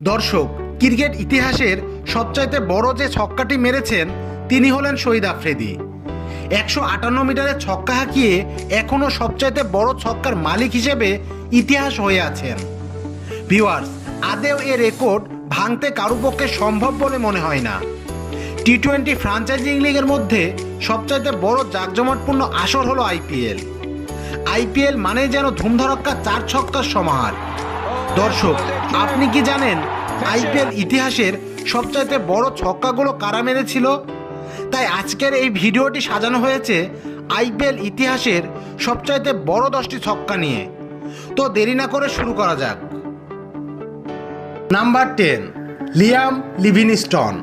দর্শক, ক্রিকেট ইতিহাসের সবচাইতে বড় যে ছক্কাটি মেরেছেন, তিনি হলেন শহীদ আফ্রিদি। একশো আটান্ন মিটারের ছক্কা হাঁকিয়ে এখনও সবচাইতে বড় ছক্কার মালিক হিসেবে ইতিহাস হয়ে আছেন। ভিউয়ার্স, আদেও এ রেকর্ড ভাঙতে কারও পক্ষে সম্ভব বলে মনে হয় না। টি টোয়েন্টি ফ্রাঞ্চাইজিং লিগের মধ্যে সবচাইতে বড় জাঁকজমটপূর্ণ আসর হলো আইপিএল। আইপিএল মানেই যেন ধুমধড়ক্কা চার ছক্কার সমাহার। দর্শক, আপনি কি জানেন আইপিএল ইতিহাসের সবচাইতে বড় ছক্কাগুলো কারা মেরেছিল? তাই আজকের এই ভিডিওটি সাজানো হয়েছে আইপিএল ইতিহাসের সবচাইতে বড় দশটি ছক্কা নিয়ে। তো দেরি না করে শুরু করা যাক। নাম্বার টেন, লিয়াম লিভিনস্টন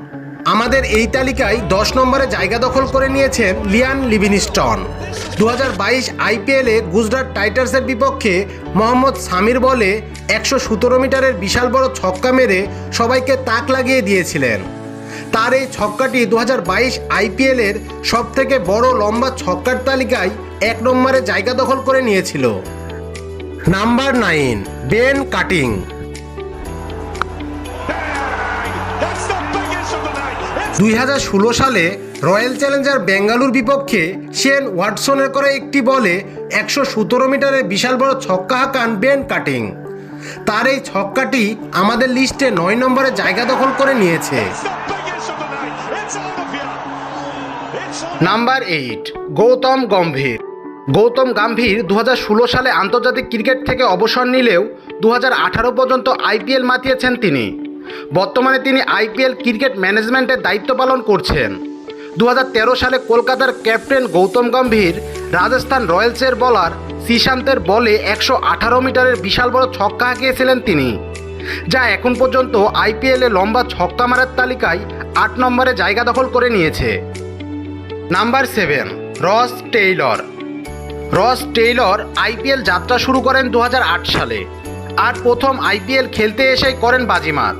আমাদের এই তালিকায় দশ নম্বরে জায়গা দখল করে নিয়েছেন লিয়ান লিভিনস্টন দু হাজার বাইশ আইপিএলে গুজরাট টাইটার্সের বিপক্ষে মোহাম্মদ সামির বলে একশো সতেরো মিটারের বিশাল বড় ছক্কা মেরে সবাইকে তাক লাগিয়ে দিয়েছিলেন। তার এই ছক্কাটি দু হাজার বাইশ আইপিএলের সব থেকে বড় লম্বা ছক্কার তালিকায় এক নম্বরে জায়গা দখল করে নিয়েছিল। Number nine, Ben Cutting. দুই হাজার ষোলো সালে রয়্যাল চ্যালেঞ্জার বেঙ্গালুর বিপক্ষে শেন ওয়াটসনের করে একটি বলে একশো সতেরো মিটারের বিশাল বড় ছক্কা হাঁকান বেন কাটিং। তার এই ছক্কাটি আমাদের লিস্টে নয় নম্বরে জায়গা দখল করে নিয়েছে. Number eight, Gautam Gambhir. Gautam Gambhir দু সালে আন্তর্জাতিক ক্রিকেট থেকে অবসর নিলেও দু হাজার আঠারো পর্যন্ত আইপিএল মাতিয়েছেন তিনি। বর্তমানে তিনি আইপিএল ক্রিকেট ম্যানেজমেন্টের দায়িত্ব পালন করছেন। দু হাজার তেরো সালে কলকাতার ক্যাপ্টেন গৌতম গম্ভীর, রাজস্থান রয়্যালসের বলার শ্রীশান্তের বলে একশো আঠারো মিটারের বিশাল বড় ছক্কা হাঁকিয়েছিলেন তিনি, যা এখন পর্যন্ত আইপিএলে লম্বা ছক্কা মারার তালিকায় আট নম্বরে জায়গা দখল করে নিয়েছে। Number seven, Ross Taylor. Ross Taylor IPL যাত্রা শুরু করেন দু হাজার আট সালে, আর প্রথম আইপিএল খেলতে এসেই করেন বাজিমাত।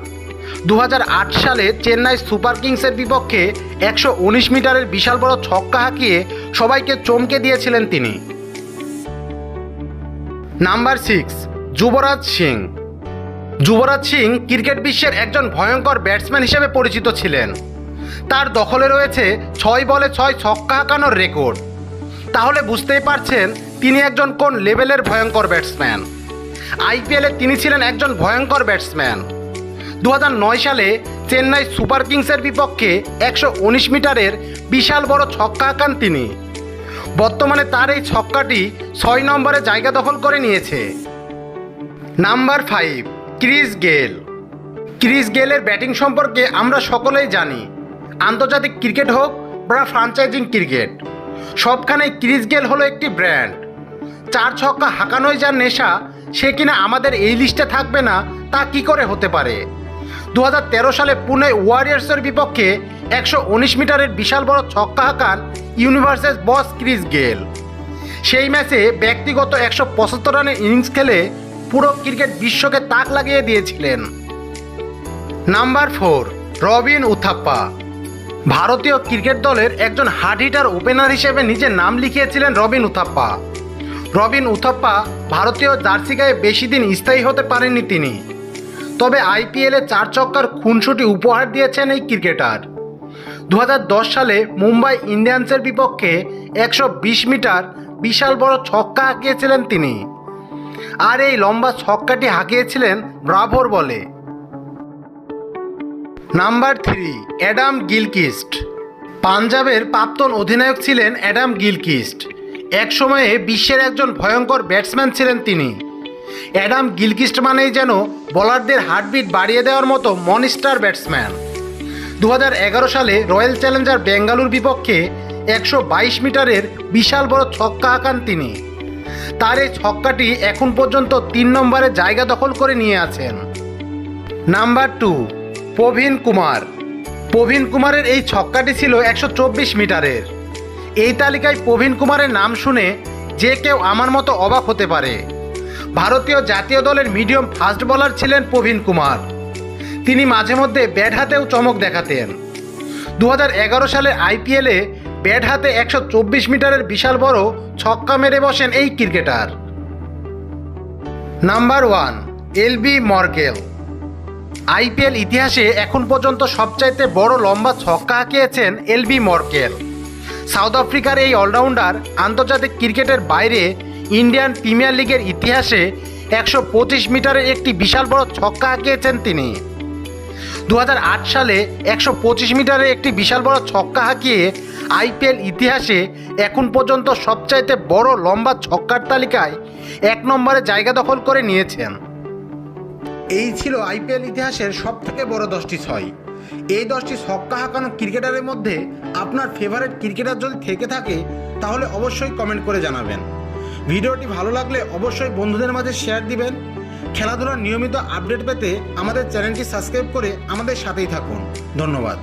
দু হাজার আট সালে চেন্নাই সুপার কিংসের বিপক্ষে একশো উনিশ মিটারের বিশাল বড় ছক্কা হাঁকিয়ে সবাইকে চমকে দিয়েছিলেন তিনি। Number six, Yuvraj Singh. Yuvraj Singh cricket বিশ্বের একজন ভয়ঙ্কর ব্যাটসম্যান হিসেবে পরিচিত ছিলেন। তার দখলে রয়েছে ছয় বলে ছয় ছক্কা হাঁকানোর রেকর্ড। তাহলে বুঝতেই পারছেন, তিনি একজন কোন লেভেলের ভয়ঙ্কর ব্যাটসম্যান। আইপিএলে তিনি ছিলেন একজন ভয়ঙ্কর ব্যাটসম্যান। দু হাজার নয় সালে চেন্নাই সুপার কিংসের বিপক্ষে একশো উনিশ মিটারের বিশাল বড় ছক্কা হাঁকান তিনি। বর্তমানে তার এই ছক্কাটি ছয় নম্বরে জায়গা দখল করে নিয়েছে। Number five, Chris Gayle. Chris গেলের batting সম্পর্কে আমরা সকলেই জানি। আন্তর্জাতিক ক্রিকেট হোক বা ফ্রাঞ্চাইজিং ক্রিকেট সবখানেই ক্রিস গেল হলো একটি ব্র্যান্ড। চার ছক্কা হাঁকানোই যার নেশা, সে কিনা আমাদের এই লিস্টে থাকবে না, তা কি করে হতে পারে? দু হাজার তেরো সালে পুনে ওয়ারিয়ার্সের বিপক্ষে একশো উনিশ মিটারের বিশাল বড় ছক্কা হাঁকান ইউনিভার্সেস বস ক্রিস গেল। সেই ম্যাচে ব্যক্তিগত একশো পঁচাত্তর রানের ইনিংস খেলে পুরো ক্রিকেট বিশ্বকে তাক লাগিয়ে দিয়েছিলেন। Number four, Robin Uthappa. ভারতীয় ক্রিকেট দলের একজন হার্ড হিটার ওপেনার হিসেবে নিজের নাম লিখিয়েছিলেন রবিন উথাপ্পা। রবিন উথাপ্পা ভারতীয় জার্সি গায়ে বেশি দিন স্থায়ী হতে পারেননি তিনি। তবে আইপিএলে চার চক্কার খুনসুটি উপহার দিয়েছেন এই ক্রিকেটার। দু হাজার দশ সালে মুম্বাই ইন্ডিয়ান্সের বিপক্ষে একশো বিশ মিটার বিশাল বড় ছক্কা হাঁকিয়েছিলেন তিনি। আর এই লম্বা ছক্কাটি হাঁকিয়েছিলেন ব্রাভোর বলে। Number three, Adam Gilchrist. পাঞ্জাবের প্রাক্তন অধিনায়ক ছিলেন অ্যাডাম গিলকিস্ট। এক সময়ে বিশ্বের একজন ভয়ঙ্কর ব্যাটসম্যান ছিলেন তিনি। অ্যাডাম গিলকিস্ট মানেই যেন বলারদের হার্টবিট বাড়িয়ে দেওয়ার মতো মনস্টার ব্যাটসম্যান। দু হাজার এগারো সালে রয়্যাল চ্যালেঞ্জার বেঙ্গালুর বিপক্ষে একশো বাইশ মিটারের বিশাল বড় ছক্কা হাঁকান তিনি। তার এই ছক্কাটি এখন পর্যন্ত তিন নম্বরে জায়গা দখল করে নিয়ে আছেন। Number two, Praveen Kumar. প্রবীণ কুমারের এই ছক্কাটি ছিল একশো চব্বিশ মিটারের। এই তালিকায় প্রবীণ কুমারের নাম শুনে যে কেউ আমার মতো অবাক হতে পারে। ভারতীয় জাতীয় দলের মিডিয়াম ফাস্ট বোলার ছিলেন প্রবীণ কুমার। তিনি মাঝে মধ্যে ব্যাট হাতেও চমক দেখাতেন। দু সালে আইপিএলে ব্যাট হাতে একশো চব্বিশ মিটারের বিশাল বড় ছক্কা মেরে বসেন এই cricketer. Number one Albie Morkel. IPL ইতিহাসে এখন পর্যন্ত সবচাইতে বড় লম্বা ছক্কা হাঁকিয়েছেন এলবি মর্কেল। সাউথ আফ্রিকার এই অলরাউন্ডার আন্তর্জাতিক ক্রিকেটের বাইরে ইন্ডিয়ান প্রিমিয়ার লিগের ইতিহাসে একশো পঁচিশ মিটারের একটি বিশাল বড় ছক্কা হাঁকিয়েছেন তিনি। দু হাজার আট সালে একশো পঁচিশ মিটারের একটি বিশাল বড় ছক্কা হাঁকিয়ে আইপিএল ইতিহাসে এখন পর্যন্ত সবচাইতে বড় লম্বা ছক্কার তালিকায় এক নম্বরে জায়গা দখল করে নিয়েছেন। এই ছিল আইপিএল ইতিহাসের সব থেকে বড় দশটি ছয়। এই দশটি ছক্কা হাঁকানো ক্রিকেটারের মধ্যে আপনার ফেভারিট ক্রিকেটার যদি থেকে থাকে, তাহলে অবশ্যই কমেন্ট করে জানাবেন। ভিডিওটি ভালো লাগলে অবশ্যই বন্ধুদের মাঝে শেয়ার দিবেন। খেলাধুলার নিয়মিত আপডেট পেতে আমাদের চ্যানেলটি সাবস্ক্রাইব করে আমাদের সাথেই থাকুন। ধন্যবাদ।